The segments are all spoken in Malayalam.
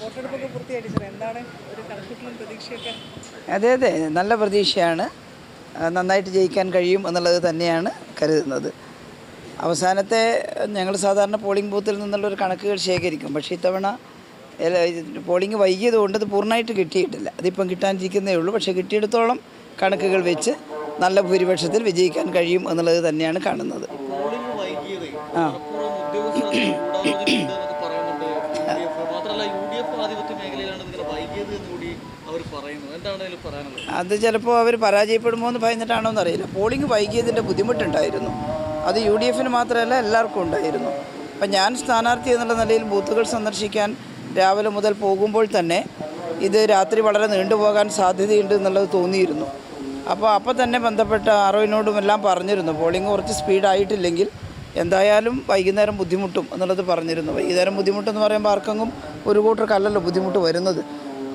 വോട്ടെടുപ്പൊക്കെ പൂർത്തിയായിട്ട് സാർ എന്താണ് ഒരു കണക്കൂട്ടലും പ്രതീക്ഷയൊക്കെ? അതെ അതെ. നല്ല പ്രതീക്ഷയാണ്. നന്നായിട്ട് ജയിക്കാൻ കഴിയും എന്നുള്ളത് തന്നെയാണ് കരുതുന്നത്. അവസാനത്തെ ഞങ്ങൾ സാധാരണ പോളിംഗ് ബൂത്തിൽ നിന്നുള്ള ഒരു കണക്കുകൾ ശേഖരിക്കും. പക്ഷേ ഇത്തവണ പോളിംഗ് വൈകിയത് കൊണ്ട് അത് പൂർണമായിട്ട് കിട്ടിയിട്ടില്ല. അതിപ്പം കിട്ടാനിരിക്കുന്നേ ഉള്ളൂ. പക്ഷേ കിട്ടിയിടത്തോളം കണക്കുകൾ വെച്ച് നല്ല ഭൂരിപക്ഷത്തിൽ വിജയിക്കാൻ കഴിയും എന്നുള്ളത് തന്നെയാണ് കാണുന്നത്. ആ. അത് ചിലപ്പോൾ അവർ പരാജയപ്പെടുമോ എന്ന് ഭയന്നിട്ടാണോ എന്നറിയില്ല. പോളിംഗ് വൈകിയതിന്റെ ബുദ്ധിമുട്ടുണ്ടായിരുന്നു. അത് യു ഡി എഫിന് മാത്രമല്ല എല്ലാവർക്കും ഉണ്ടായിരുന്നു. അപ്പം ഞാൻ സ്ഥാനാർത്ഥി എന്നുള്ള നിലയിൽ ബൂത്തുകൾ സന്ദർശിക്കാൻ രാവിലെ മുതൽ പോകുമ്പോൾ തന്നെ ഇത് രാത്രി വളരെ നീണ്ടുപോകാൻ സാധ്യതയുണ്ട് എന്നുള്ളത് തോന്നിയിരുന്നു. അപ്പോൾ അപ്പോൾ തന്നെ ബന്ധപ്പെട്ട ആറോയിനോടും എല്ലാം പറഞ്ഞിരുന്നു. പോളിംഗ് കുറച്ച് സ്പീഡായിട്ടില്ലെങ്കിൽ എന്തായാലും വൈകുന്നേരം ബുദ്ധിമുട്ടും എന്നുള്ളത് പറഞ്ഞിരുന്നു. വൈകുന്നേരം ബുദ്ധിമുട്ടെന്ന് പറയുമ്പോൾ ആർക്കെങ്കിലും ഒരു കൂട്ടർക്കല്ലല്ലോ ബുദ്ധിമുട്ട് വരുന്നത്.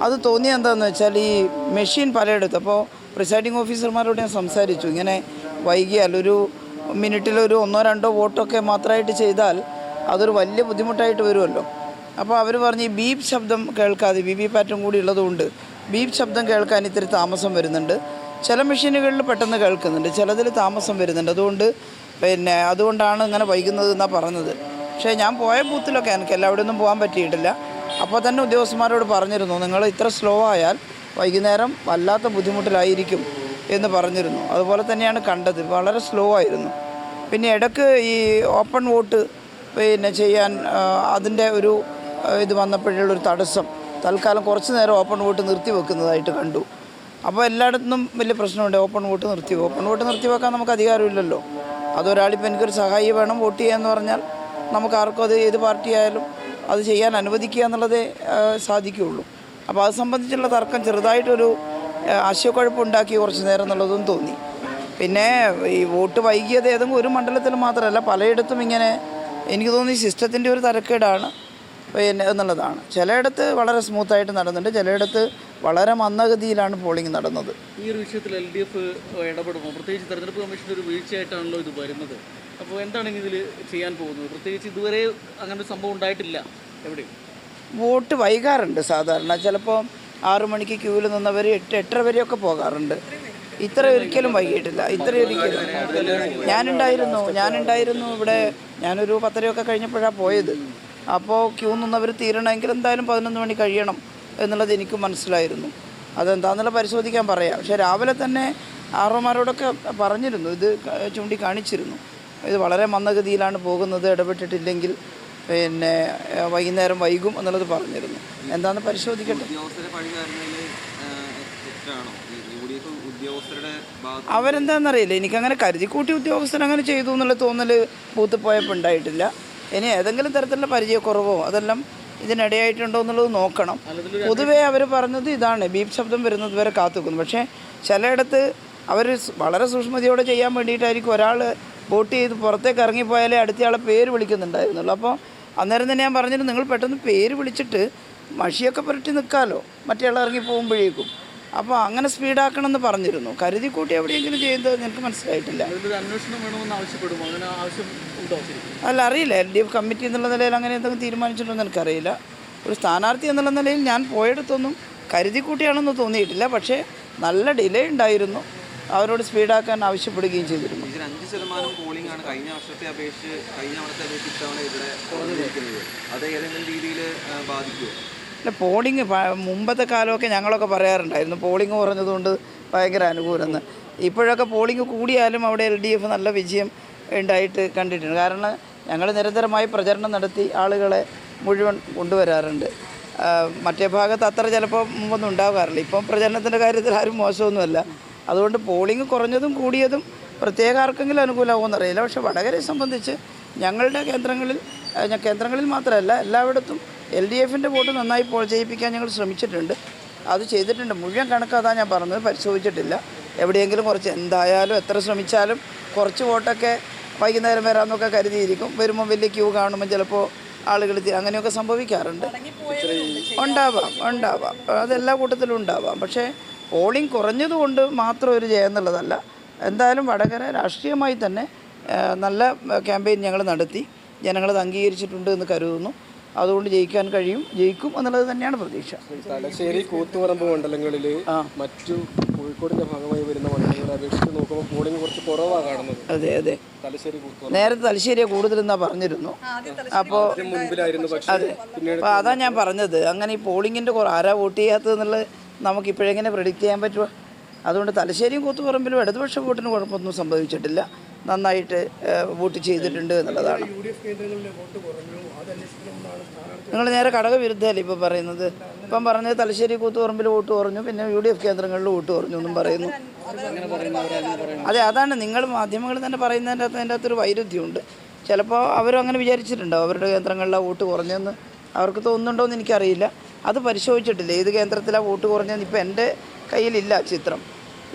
അത് തോന്നിയ എന്താണെന്ന് വെച്ചാൽ ഈ മെഷീൻ പലയിടത്ത് അപ്പോൾ പ്രിസൈഡിങ് ഓഫീസർമാരോട് ഞാൻ സംസാരിച്ചു. ഇങ്ങനെ വൈകിയാൽ ഒരു മിനിറ്റിലൊരു ഒന്നോ രണ്ടോ വോട്ടൊക്കെ മാത്രമായിട്ട് ചെയ്താൽ അതൊരു വലിയ ബുദ്ധിമുട്ടായിട്ട് വരുമല്ലോ. അപ്പോൾ അവർ പറഞ്ഞ് ഈ ബീപ് ശബ്ദം കേൾക്കാതെ ബി ബി പാറ്റും കൂടി ഉള്ളതുകൊണ്ട് ബീപ് ശബ്ദം കേൾക്കാൻ ഇത്തിരി താമസം വരുന്നുണ്ട്. ചില മെഷീനുകളിൽ പെട്ടെന്ന് കേൾക്കുന്നുണ്ട് ചിലതിൽ താമസം വരുന്നുണ്ട്. അതുകൊണ്ട് പിന്നെ അതുകൊണ്ടാണ് ഇങ്ങനെ വൈകുന്നത് എന്നാണ് പറഞ്ഞത്. പക്ഷേ ഞാൻ പോയ ബൂത്തിലൊക്കെ എനിക്ക് എല്ലാവിടെയൊന്നും പോകാൻ പറ്റിയിട്ടില്ല. അപ്പോൾ തന്നെ ഉദ്യോഗസ്ഥന്മാരോട് പറഞ്ഞിരുന്നു നിങ്ങൾ ഇത്ര സ്ലോ ആയാൽ വൈകുന്നേരം വല്ലാത്ത ബുദ്ധിമുട്ടിലായിരിക്കും എന്ന് പറഞ്ഞിരുന്നു. അതുപോലെ തന്നെയാണ് കണ്ടത് വളരെ സ്ലോ ആയിരുന്നു. പിന്നെ ഇടയ്ക്ക് ഈ ഓപ്പൺ വോട്ട് പിന്നെ ചെയ്യാൻ അതിന്റെ ഒരു ഇത് വന്നപ്പോഴുള്ളൊരു തടസ്സം. തൽക്കാലം കുറച്ച് നേരം ഓപ്പൺ വോട്ട് നിർത്തി വെക്കുന്നതായിട്ട് കണ്ടു. അപ്പോൾ എല്ലായിടത്തും വലിയ പ്രശ്നമുണ്ട് ഓപ്പൺ വോട്ട് നിർത്തി ഓപ്പൺ വോട്ട് നിർത്തി വെക്കാൻ നമുക്ക് അധികാരമില്ലല്ലോ. അതൊരാളിപ്പോൾ എനിക്കൊരു സഹായി വേണം വോട്ട് ചെയ്യാമെന്ന് പറഞ്ഞാൽ നമുക്ക് ആർക്കും അത് ഏത് പാർട്ടി ആയാലും അത് ചെയ്യാൻ അനുവദിക്കുക എന്നുള്ളതേ സാധിക്കുകയുള്ളൂ. അപ്പോൾ അത് സംബന്ധിച്ചുള്ള തർക്കം ചെറുതായിട്ടൊരു ആശയക്കുഴപ്പമുണ്ടാക്കി കുറച്ച് നേരം എന്നുള്ളതും തോന്നി. പിന്നെ ഈ വോട്ട് വൈകിയത് ഏതെങ്കിലും ഒരു മണ്ഡലത്തിൽ മാത്രമല്ല പലയിടത്തും ഇങ്ങനെ എനിക്ക് തോന്നി സിസ്റ്റത്തിന്റെ ഒരു തരക്കേടാണ്. പിന്നെ എന്നുള്ളതാണ്. ചിലയിടത്ത് വളരെ സ്മൂത്തായിട്ട് നടന്നുണ്ട് ചിലയിടത്ത് വളരെ മന്ദഗതിയിലാണ് പോളിംഗ് നടന്നത്. ഈ ഒരു വിഷയത്തിൽ എൽ ഡി എഫ് ഇടപെടുമോ? പ്രത്യേകിച്ച് തെരഞ്ഞെടുപ്പ് കമ്മീഷന്റെ ഒരു വീഴ്ചയായിട്ടാണല്ലോ ഇത് വരുന്നത്. അപ്പോൾ എന്താണ് ഇതിൽ ചെയ്യാൻ പോകുന്നത്? പ്രത്യേകിച്ച് ഇതുവരെ അങ്ങനെ ഒരു സംഭവം ഉണ്ടായിട്ടില്ല. എവിടെ വോട്ട് വൈകാറുണ്ട് സാധാരണ. ചിലപ്പോൾ ആറു മണിക്ക് ക്യൂവിൽ നിന്നവർ എട്ട് എട്ടര വരെയൊക്കെ പോകാറുണ്ട്. ഇത്ര ഒരിക്കലും വൈകിട്ടില്ല ഇത്ര ഒരിക്കലും ഞാനുണ്ടായിരുന്നു ഞാനുണ്ടായിരുന്നു ഇവിടെ. ഞാനൊരു പത്തരയൊക്കെ കഴിഞ്ഞപ്പോഴാണ് പോയത്. അപ്പോൾ ക്യൂ നിന്നവർ തീരണമെങ്കിൽ എന്തായാലും പതിനൊന്ന് മണി കഴിയണം എന്നുള്ളത് എനിക്ക് മനസ്സിലായിരുന്നു. അതെന്താണെന്നുള്ള പരിശോധിക്കാൻ പറയാം. പക്ഷേ രാവിലെ തന്നെ ആറോമാരോടൊക്കെ പറഞ്ഞിരുന്നു. ഇത് ചൂണ്ടിക്കാണിച്ചിരുന്നു. ഇത് വളരെ മന്ദഗതിയിലാണ് പോകുന്നത് ഇടപെട്ടിട്ടില്ലെങ്കിൽ പിന്നെ വൈകുന്നേരം വൈകും എന്നുള്ളത് പറഞ്ഞിരുന്നു. എന്താണെന്ന് പരിശോധിക്കട്ടെ? അവരെന്താണെന്നറിയില്ല എനിക്കങ്ങനെ കരുതിക്കൂട്ടി ഉദ്യോഗസ്ഥർ അങ്ങനെ ചെയ്തു എന്നുള്ള തോന്നൽ ബൂത്ത് പോയപ്പോൾ ഉണ്ടായിട്ടില്ല. ഇനി ഏതെങ്കിലും തരത്തിലുള്ള പരിചയക്കുറവോ അതെല്ലാം ഇതിനിടയായിട്ടുണ്ടോ എന്നുള്ളത് നോക്കണം. പൊതുവേ അവർ പറഞ്ഞത് ഇതാണ്. ബീപ് ശബ്ദം വരുന്നത് വരെ കാത്തുക്കുന്നു. പക്ഷേ ചിലയിടത്ത് അവർ വളരെ സൂക്ഷ്മതയോടെ ചെയ്യാൻ വേണ്ടിയിട്ടായിരിക്കും ഒരാൾ വോട്ട് ചെയ്ത് പുറത്തേക്ക് ഇറങ്ങിപ്പോയാലേ അടുത്തയാളെ പേര് വിളിക്കുന്നുണ്ടായിരുന്നുള്ളൂ. അപ്പോൾ അന്നേരം തന്നെ ഞാൻ പറഞ്ഞിട്ട് നിങ്ങൾ പെട്ടെന്ന് പേര് വിളിച്ചിട്ട് മഷിയൊക്കെ പുരട്ടി നിൽക്കാമല്ലോ മറ്റേ ആൾ ഇറങ്ങി പോകുമ്പോഴേക്കും. അപ്പോൾ അങ്ങനെ സ്പീഡാക്കണം എന്ന് പറഞ്ഞിരുന്നു. കരുതി കൂട്ടി എവിടെയെങ്കിലും ചെയ്യുന്നത് നിനക്ക് മനസ്സിലായിട്ടില്ല. അല്ല അറിയില്ല. എൽ ഡി എഫ് കമ്മിറ്റി എന്നുള്ള നിലയിൽ അങ്ങനെ എന്തെങ്കിലും തീരുമാനിച്ചിട്ടുണ്ടെന്ന് എനിക്കറിയില്ല. ഒരു സ്ഥാനാർത്ഥി എന്നുള്ള നിലയിൽ ഞാൻ പോയെടുത്തൊന്നും കരുതി കൂട്ടിയാണെന്ന് തോന്നിയിട്ടില്ല. പക്ഷേ നല്ല ഡിലേ ഉണ്ടായിരുന്നു. അവരോട് സ്പീഡാക്കാൻ ആവശ്യപ്പെടുകയും ചെയ്തിരുന്നു. ശതമാനം പോളിംഗ് ആണ്. കഴിഞ്ഞ വർഷത്തെ അപേക്ഷിച്ച് കഴിഞ്ഞ വർഷത്തെ അപേക്ഷിച്ച് ഇത്തവണ ഇവിടെ കുറഞ്ഞിരിക്കുന്നത് അത് ഏതെങ്കിലും രീതിയിൽ ബാധിക്കുമോ അല്ല പോളിംഗ് മുമ്പത്തെ കാലമൊക്കെ ഞങ്ങളൊക്കെ പറയാറുണ്ടായിരുന്നു. പോളിംഗ് കുറഞ്ഞതുകൊണ്ട് ഭയങ്കര അനുകൂലമെന്ന് ഇപ്പോഴൊക്കെ പോളിംഗ് കൂടിയാലും അവിടെ എൽ ഡി എഫ് നല്ല വിജയം ഉണ്ടായിട്ട് കണ്ടിട്ടുണ്ട്. കാരണം ഞങ്ങൾ നിരന്തരമായി പ്രചരണം നടത്തി ആളുകളെ മുഴുവൻ കൊണ്ടുവരാറുണ്ട്. മറ്റേ ഭാഗത്ത് അത്ര ചിലപ്പോൾ മുമ്പൊന്നും ഉണ്ടാകാറില്ല. ഇപ്പം പ്രചരണത്തിന്റെ കാര്യത്തിൽ ആരും മോശമൊന്നുമല്ല. അതുകൊണ്ട് പോളിംഗ് കുറഞ്ഞതും കൂടിയതും പ്രത്യേക ആർക്കെങ്കിലും അനുകൂലമാകുമെന്ന് അറിയില്ല പക്ഷേ വടകരയെ സംബന്ധിച്ച് ഞങ്ങളുടെ കേന്ദ്രങ്ങളിൽ കേന്ദ്രങ്ങളിൽ മാത്രമല്ല എല്ലായിടത്തും എൽ ഡി എഫിന്റെ വോട്ട് നന്നായി പോൾ ഞങ്ങൾ ശ്രമിച്ചിട്ടുണ്ട്. അത് ചെയ്തിട്ടുണ്ട്. മുഴുവൻ കണക്ക് അതാ ഞാൻ പറഞ്ഞത്. പരിശോധിച്ചിട്ടില്ല. എവിടെയെങ്കിലും കുറച്ച് എന്തായാലും എത്ര ശ്രമിച്ചാലും കുറച്ച് വോട്ടൊക്കെ വൈകുന്നേരം വരാമെന്നൊക്കെ കരുതിയിരിക്കും. വരുമ്പോൾ വലിയ ക്യൂ കാണുമ്പോൾ ചിലപ്പോൾ ആളുകൾ അങ്ങനെയൊക്കെ സംഭവിക്കാറുണ്ട്. ഉണ്ടാവാം ഉണ്ടാവാം. അതെല്ലാ കൂട്ടത്തിലും ഉണ്ടാവാം. പക്ഷേ പോളിംഗ് കുറഞ്ഞതുകൊണ്ട് മാത്രം ഒരു ജയം എന്നുള്ളതല്ല. എന്തായാലും വടകര രാഷ്ട്രീയമായി തന്നെ നല്ല ക്യാമ്പയിൻ ഞങ്ങൾ നടത്തി. ജനങ്ങളത് അംഗീകരിച്ചിട്ടുണ്ട് എന്ന് കരുതുന്നു. അതുകൊണ്ട് ജയിക്കാൻ കഴിയും. ജയിക്കും എന്നുള്ളത് തന്നെയാണ് പ്രതീക്ഷ. തലശ്ശേരി കൂത്തുപറമ്പ് മണ്ഡലങ്ങളിൽ മറ്റു കോഴിക്കോടിന്റെ ഭാഗമായി വരുന്ന മണ്ഡലങ്ങളെ അപേക്ഷിച്ച് നോക്കുമ്പോൾ പോളിംഗ് കുറച്ച് കുറവാണ് കാണുന്നത്. അതെ അതെ. തലശ്ശേരി കൂത്തുപറമ്പ്. നേരത്തെ തലശ്ശേരിയെ കൂടുതലെന്നാ പറഞ്ഞിരുന്നു. അപ്പോൾ അതെ. അപ്പോൾ അതാ ഞാൻ പറഞ്ഞത്. അങ്ങനെ ഈ പോളിങ്ങിന്റെ കുറവ് ആരാ വോട്ട് ചെയ്യാത്തതെന്നുള്ളത് നമുക്ക് ഇപ്പോഴെങ്ങനെ പ്രെഡിക്റ്റ് ചെയ്യാൻ പറ്റുമോ അതുകൊണ്ട് തലശ്ശേരിയും കൂത്തുപറമ്പിലും ഇടതുപക്ഷ വോട്ടിന് കുഴപ്പമൊന്നും സംഭവിച്ചിട്ടില്ല. നന്നായിട്ട് വോട്ട് ചെയ്തിട്ടുണ്ട് എന്നുള്ളതാണ്. നിങ്ങൾ നേരെ ഘടകവിരുദ്ധമല്ലേ ഇപ്പോൾ പറയുന്നത്? ഇപ്പം പറഞ്ഞത് തലശ്ശേരി കൂത്തുപറമ്പിൽ വോട്ട് കുറഞ്ഞു പിന്നെ യു ഡി എഫ് കേന്ദ്രങ്ങളിൽ വോട്ട് കുറഞ്ഞു എന്നും പറയുന്നു. അതെ അതാണ് നിങ്ങൾ മാധ്യമങ്ങൾ തന്നെ പറയുന്നതിന്റെ അകത്ത് അതിന്റെ അകത്തൊരു വൈരുദ്ധ്യമുണ്ട്. ചിലപ്പോൾ അവരും അങ്ങനെ വിചാരിച്ചിട്ടുണ്ടാവും അവരുടെ കേന്ദ്രങ്ങളിലെ വോട്ട് കുറഞ്ഞെന്ന്. അവർക്ക് തോന്നുന്നുണ്ടോ എന്ന് എനിക്കറിയില്ല. അത് പരിശോധിച്ചിട്ടില്ല? ഏത് കേന്ദ്രത്തിലാണ് വോട്ട് കുറഞ്ഞതെന്ന് ഇപ്പോൾ എന്റെ കയ്യിലില്ല ചിത്രം.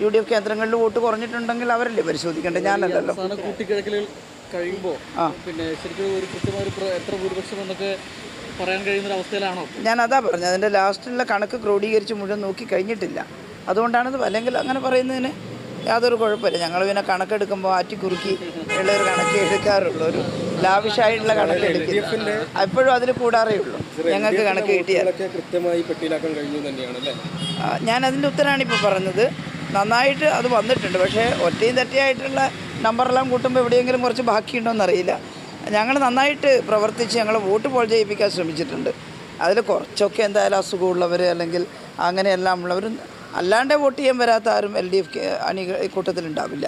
യു ഡി എഫ് കേന്ദ്രങ്ങളിൽ വോട്ട് കുറഞ്ഞിട്ടുണ്ടെങ്കിൽ അവരല്ലേ പരിശോധിക്കേണ്ടത്? ഞാനല്ലല്ലോ. കഴിയുമ്പോൾ പിന്നെ ശരിക്കും ഒരു കൃത്യമായ എത്ര ഭൂരിപക്ഷം എന്നൊക്കെ പറയാൻ കഴിയുന്ന ഒരു അവസ്ഥയിലാണോ? ഞാൻ അതാ പറഞ്ഞത്. അതിന്റെ ലാസ്റ്റിലുള്ള കണക്ക് ക്രോഡീകരിച്ച് മുഴുവൻ നോക്കി കഴിഞ്ഞിട്ടില്ല. അതുകൊണ്ടാണിത് അല്ലെങ്കിൽ അങ്ങനെ പറയുന്നതിന് യാതൊരു കുഴപ്പമില്ല. ഞങ്ങൾ പിന്നെ കണക്കെടുക്കുമ്പോൾ ആറ്റിക്കുറുക്കി കുറുക്കി ഉള്ളൊരു കണക്ക് എടുക്കാറുള്ളൂ ഒരു ലാവിഷായിട്ടുള്ള കണക്ക് എടുക്കില്ല എപ്പോഴും അതിൽ കൂടാറേ ഉള്ളൂ. ഞങ്ങൾക്ക് കണക്ക് കിട്ടിയാൽ. ഒക്കെ കൃത്യമായി പെട്ടിയിലാക്കാൻ കഴിഞ്ഞു തന്നെയാണ് അല്ലേ? ഞാൻ അതിന്റെ ഉത്തരമാണ് ഇപ്പോൾ പറഞ്ഞത്. നന്നായിട്ട് അത് വന്നിട്ടുണ്ട്. പക്ഷേ ഒറ്റയും തെറ്റയായിട്ടുള്ള നമ്പറെല്ലാം കൂട്ടുമ്പോൾ എവിടെയെങ്കിലും കുറച്ച് ബാക്കിയുണ്ടോ എന്നറിയില്ല ഞങ്ങൾ നന്നായിട്ട് പ്രവർത്തിച്ച് ഞങ്ങൾ വോട്ട് പോൾ ചെയ്യിപ്പിക്കാൻ ശ്രമിച്ചിട്ടുണ്ട്. അതിൽ കുറച്ചൊക്കെ എന്തായാലും അസുഖമുള്ളവർ അല്ലെങ്കിൽ അങ്ങനെയെല്ലാം ഉള്ളവർ അല്ലാണ്ട് വോട്ട് ചെയ്യാൻ വരാത്ത ആരും എൽ ഡി എഫ് അണി കൂട്ടത്തിലുണ്ടാവില്ല.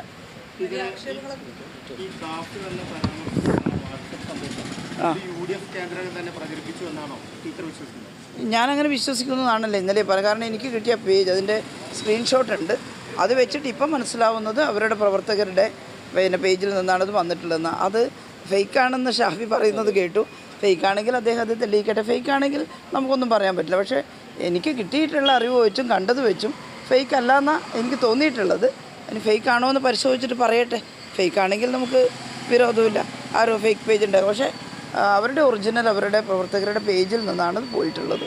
ഞാനങ്ങനെ വിശ്വസിക്കുന്നതാണല്ലോ ഇന്നലെ പല കാരണം എനിക്ക് കിട്ടിയ പേജ് അതിന്റെ സ്ക്രീൻഷോട്ട് ഉണ്ട്. അത് വെച്ചിട്ട് ഇപ്പം മനസ്സിലാവുന്നത് അവരുടെ പ്രവർത്തകരുടെ പിന്നെ പേജിൽ നിന്നാണ് അത് വന്നിട്ടുള്ളതെന്ന്. അത് ഫേക്കാണെന്ന് ഷാഫി പറയുന്നത് കേട്ടു. ഫേക്കാണെങ്കിൽ അദ്ദേഹം അത് തെളിയിക്കട്ടെ. ഫേക്കാണെങ്കിൽ നമുക്കൊന്നും പറയാൻ പറ്റില്ല. പക്ഷേ എനിക്ക് കിട്ടിയിട്ടുള്ള അറിവ് വെച്ചും കണ്ടത് വെച്ചും ഫേക്ക് അല്ല എന്നാണ് എനിക്ക് തോന്നിയിട്ടുള്ളത്. ഇനി ഫേക്ക് ആണോ എന്ന് പരിശോധിച്ചിട്ട് പറയട്ടെ. ഫേക്ക് ആണെങ്കിൽ നമുക്ക് വിരോധമില്ല. ആരോ ഫേക്ക് പേജ് ഉണ്ടാകും പക്ഷേ അവരുടെ ഒറിജിനൽ അവരുടെ പ്രവർത്തകരുടെ പേജിൽ നിന്നാണ് പോയിട്ടുള്ളത്.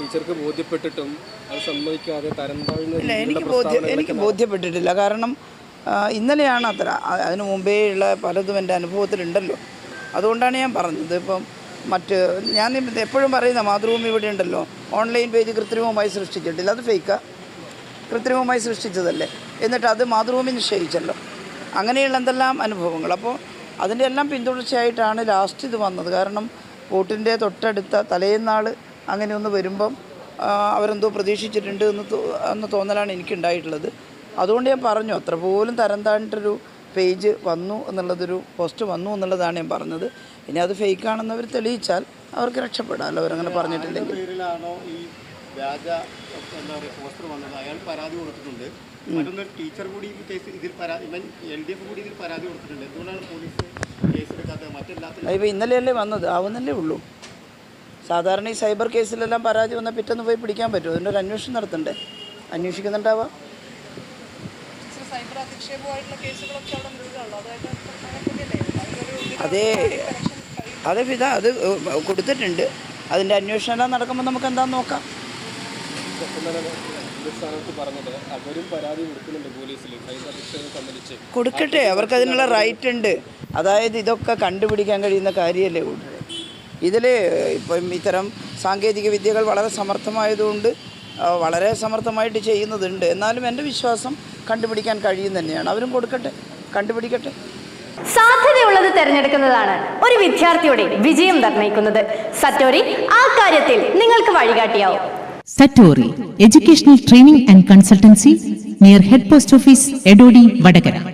ടീച്ചർക്ക് ബോധ്യപ്പെട്ടിട്ടും അത് സമ്മതിക്കാതെ തരം ഇല്ല എനിക്ക് ബോധ്യം എനിക്ക് ബോധ്യപ്പെട്ടിട്ടില്ല. കാരണം ഇന്നലെയാണ് അത്ര. അതിനു അതിന് മുമ്പേ ഉള്ള പലതും എന്റെ അനുഭവത്തിലുണ്ടല്ലോ. അതുകൊണ്ടാണ് ഞാൻ പറഞ്ഞത്. ഇപ്പം മറ്റ് ഞാൻ എപ്പോഴും പറയുന്ന മാതൃഭൂമി ഇവിടെ ഉണ്ടല്ലോ. ഓൺലൈൻ പേജ് കൃത്രിമമായി സൃഷ്ടിച്ചിട്ടില്ല. അത് ഫേക്കാ. കൃത്രിമമായി സൃഷ്ടിച്ചതല്ലേ. എന്നിട്ട് അത് മാതൃഭൂമി നിശ്ചയിച്ചല്ലോ അങ്ങനെയുള്ള എന്തെല്ലാം അനുഭവങ്ങൾ. അപ്പോൾ അതിന്റെ എല്ലാം പിന്തുടർച്ചയായിട്ടാണ് ലാസ്റ്റ് ഇത് വന്നത്. കാരണം വോട്ടിന്റെ തൊട്ടടുത്ത തലേന്നാൾ അങ്ങനെ ഒന്ന് വരുമ്പം അവരെന്തോ പ്രതീക്ഷിച്ചിട്ടുണ്ട് എന്ന് എന്ന തോന്നലാണ് എനിക്കുണ്ടായിട്ടുള്ളത്. അതുകൊണ്ട് ഞാൻ പറഞ്ഞു അത്ര പോലും തരം താഴ്ന്നിട്ടൊരു പേജ് വന്നു എന്നുള്ളതൊരു പോസ്റ്റ് വന്നു എന്നുള്ളതാണ് ഞാൻ പറഞ്ഞത്. ഇനി അത് ഫേക്കാണെന്ന് അവർ തെളിയിച്ചാൽ അവർക്ക് രക്ഷപ്പെടാമല്ലോ അവരങ്ങനെ പറഞ്ഞിട്ടില്ലെങ്കിൽ. വ്യാജ എന്താ പറയുക പോസ്റ്റർ വന്നത്. അയാൾ പരാതി കൊടുത്തിട്ടുണ്ട്. മറ്റൊന്ന് ടീച്ചർ കൂടി ഈ കേസ് ഇതിൽ പരാതി ഇവൻ എൽ ഡി എഫ് കൂടി ഇതിൽ പരാതി കൊടുത്തിട്ടുണ്ട്. എന്തുകൊണ്ടാണ് പോലീസ് കേസ് എടുക്കാത്തത്? മറ്റെല്ലാത്തിലും അതിപ്പോൾ ഇന്നലെയല്ലേ വന്നത്? ആവുന്നല്ലേ ഉള്ളൂ. സാധാരണ ഈ സൈബർ കേസിലെല്ലാം പരാതി വന്നാൽ പിറ്റേന്ന് പോയി പിടിക്കാൻ പറ്റുമോ? അതിന്റെ ഒരു അന്വേഷണം നടത്തണ്ടേ? അന്വേഷിക്കുന്നുണ്ടാവാം. അതെ. അതേ അതെ ഫിത അത് കൊടുത്തിട്ടുണ്ട്. അതിന്റെ അന്വേഷണം എല്ലാം നടക്കുമ്പോൾ നമുക്ക് എന്താണെന്ന് നോക്കാം. കൊടുക്കട്ടെ അവർക്ക് അതിനുള്ള റൈറ്റ് ഉണ്ട്. അതായത് ഇതൊക്കെ കണ്ടുപിടിക്കാൻ കഴിയുന്ന കാര്യമല്ലേ ഉള്ളൂ ഇതിൽ ഇപ്പം ഇത്തരം സാങ്കേതിക വിദ്യകൾ വളരെ സമർത്ഥമായതുകൊണ്ട് വളരെ സമർത്ഥമായിട്ട് ചെയ്യുന്നതുണ്ട്. എന്നാലും എന്റെ വിശ്വാസം കണ്ടുപിടിക്കാൻ കഴിയും തന്നെയാണ്. അവരും കൊടുക്കട്ടെ കണ്ടുപിടിക്കട്ടെ. സാധ്യതയുള്ളത് തിരഞ്ഞെടുക്കുന്നതാണ്. ഒരു വിദ്യാർത്ഥിയുടെ വിജയം നിർണയിക്കുന്നത്. സറ്റോരി ആ കാര്യത്തിൽ നിങ്ങൾക്ക് വഴികാട്ടിയാവും. Satori, Educational Training and Consultancy near Head Post Office, Edodi, Vadagara.